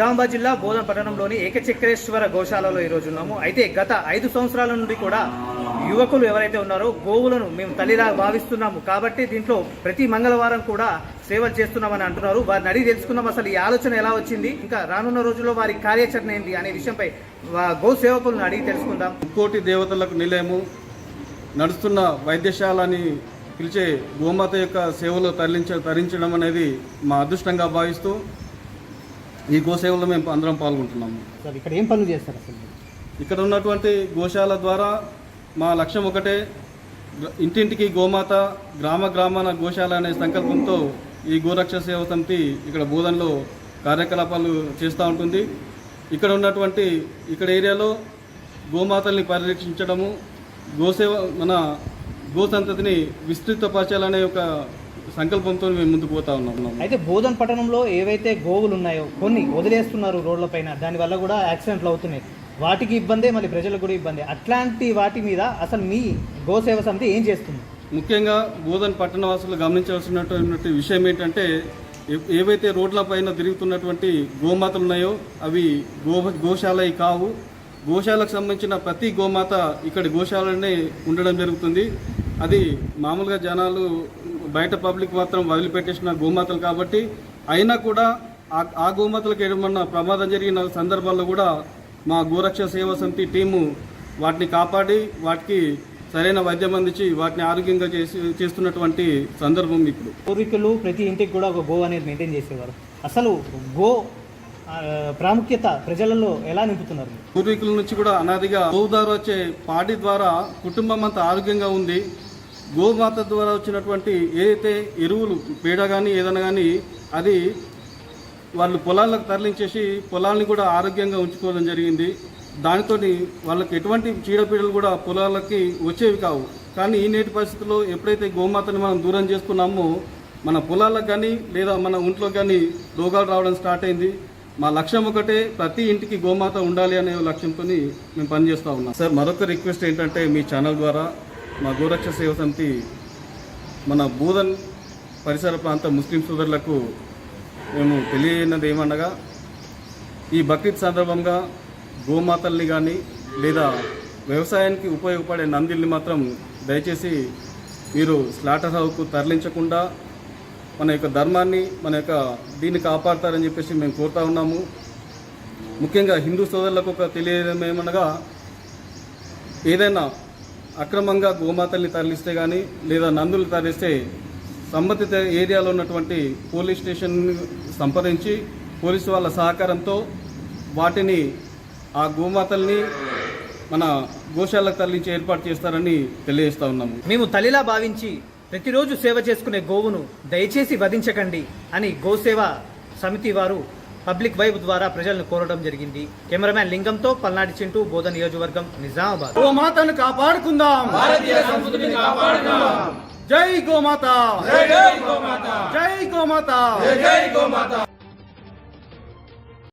నిజామాబాద్ జిల్లా బోధన పట్టణంలోని ఏకచక్రేశ్వర గోశాలలో ఈరోజు ఉన్నాము. అయితే గత ఐదు సంవత్సరాల నుండి కూడా యువకులు ఎవరైతే ఉన్నారో గోవులను మేము తల్లిలా భావిస్తున్నాము. కాబట్టి దీంట్లో ప్రతి మంగళవారం కూడా సేవలు చేస్తున్నామని అంటున్నారు. వారిని అడిగి తెలుసుకుందాం అసలు ఈ ఆలోచన ఎలా వచ్చింది ఇంకా రానున్న రోజుల్లో వారి కార్యాచరణ ఏంటి అనే విషయంపై గో సేవకులను అడిగి తెలుసుకుందాం. ఇంకోటి దేవతలకు నిలయము నడుస్తున్న వైద్యశాలని పిలిచే గోమాత యొక్క సేవలు తరలించ తరించడం అనేది మా అదృష్టంగా భావిస్తూ ఈ గోసేవలో మేము అందరం పాల్గొంటున్నాము. సార్ ఇక్కడ ఏం పనులు చేస్తారు అసలు ఇక్కడ ఉన్నటువంటి గోశాల ద్వారా మా లక్ష్యం ఒకటే ఇంటింటికి గోమాత గ్రామ గ్రామాన గోశాల అనే సంకల్పంతో ఈ గోరక్ష సేవ సమితి ఇక్కడ బోధనలో కార్యకలాపాలు చేస్తూ ఉంటుంది. ఇక్కడ ఉన్నటువంటి ఇక్కడ ఏరియాలో గోమాతల్ని పరిరక్షించడము గోసేవ మన గో సంతతిని విస్తృతపరచాలనే ఒక సంకల్పంతో మేము ముందుకు పోతా ఉన్నాం అయితే బోధన్ పట్టణంలో ఏవైతే గోవులు ఉన్నాయో కొన్ని వదిలేస్తున్నారు రోడ్లపైన దానివల్ల కూడా యాక్సిడెంట్లు అవుతున్నాయి. వాటికి ఇబ్బందే మళ్ళీ ప్రజలకు కూడా ఇబ్బంది. అట్లాంటి వాటి మీద అసలు మీ గోసేవ సమితి ఏం చేస్తుంది? ముఖ్యంగా బోధన్ పట్టణవాసులు గమనించవలసినటువంటి విషయం ఏంటంటే ఏవైతే రోడ్ల పైన తిరుగుతున్నటువంటి గోమాతలు ఉన్నాయో అవి గో గోశాలవి కావు. గోశాలకు సంబంధించిన ప్రతి గోమాత ఇక్కడ గోశాలనే ఉండడం జరుగుతుంది. అది మామూలుగా జనాలు బయట పబ్లిక్ మాత్రం వదిలిపెట్టేసిన గోమాతలు కాబట్టి అయినా కూడా ఆ గోమాతలకు ఏమన్నా ప్రమాదం జరిగిన సందర్భాల్లో కూడా మా గోరక్ష సేవా సమితి టీము వాటిని కాపాడి వాటికి సరైన వైద్యం అందించి వాటిని ఆరోగ్యంగా చేసి చేస్తున్నటువంటి సందర్భం ఇప్పుడు. పూర్వీకులు ప్రతి ఇంటికి కూడా ఒక గో అనేది మెయింటైన్ చేసేవారు. అసలు గో ప్రాముఖ్యత ప్రజలలో ఎలా నింపుతున్నారు? పూర్వీకుల నుంచి కూడా అనాదిగా గోవు ద్వారా వచ్చే పాడి ద్వారా కుటుంబం అంతా ఆరోగ్యంగా ఉంది. గోమాత ద్వారా వచ్చినటువంటి ఏదైతే ఎరువులు పేడ కానీ ఏదైనా కానీ అది వాళ్ళు పొలాలకు తరలించేసి పొలాల్ని కూడా ఆరోగ్యంగా ఉంచుకోవడం జరిగింది. దానితో వాళ్ళకి ఎటువంటి చీడపీడలు కూడా పొలాలకి వచ్చేవి కావు. కానీ ఈ నేటి పరిస్థితుల్లో ఎప్పుడైతే గోమాతని మనం దూరం చేసుకున్నామో మన పొలాలకు కానీ లేదా మన ఒంట్లో కానీ రోగాలు రావడం స్టార్ట్ అయింది. మా లక్ష్యం ఒకటే ప్రతి ఇంటికి గోమాత ఉండాలి అనే లక్ష్యంతో మేము పనిచేస్తూ ఉన్నాం. సార్ మరొక రిక్వెస్ట్ ఏంటంటే మీ ఛానల్ ద్వారా మా గోరక్ష సేవ సమితి మన బోధన్ పరిసర ప్రాంత ముస్లిం సోదరులకు మేము తెలియనది ఏమనగా ఈ బక్రీద్ సందర్భంగా గోమాతల్ని కానీ లేదా వ్యవసాయానికి ఉపయోగపడే నందిల్ని మాత్రం దయచేసి మీరు స్లాటర్ హౌకు తరలించకుండా మన యొక్క ధర్మాన్ని మన యొక్క దీన్ని కాపాడతారని చెప్పేసి మేము కోరుతా ఉన్నాము. ముఖ్యంగా హిందూ సోదరులకు ఒక తెలియడం ఏమనగా ఏదైనా అక్రమంగా గోమాతల్ని తరలిస్తే కానీ లేదా నందులు తరలిస్తే సంబంధిత ఏరియాలో ఉన్నటువంటి పోలీస్ స్టేషన్ సంప్రదించి పోలీసు వాళ్ళ సహకారంతో వాటిని ఆ గోమాతల్ని మన గోశాలకు తరలించి ఏర్పాటు చేస్తారని తెలియజేస్తా ఉన్నాము. మేము తల్లిలా భావించి ప్రతిరోజు సేవ చేసుకునే గోవును దయచేసి వధించకండి అని గోసేవ సమితి వారు పబ్లిక్ వైబ్ ద్వారా ప్రజలను కోరడం జరిగింది. కెమెరామ్యాన్ లింగంతో పల్నాటి చింటూ బోధ నియోజకవర్గం నిజామాబాద్. గోమాతను కాపాడుకుందాం. భారతీయ సంస్కృతిని కాపాడుకుందాం. జై గోమాత. జై గోమాత. జై గోమాత.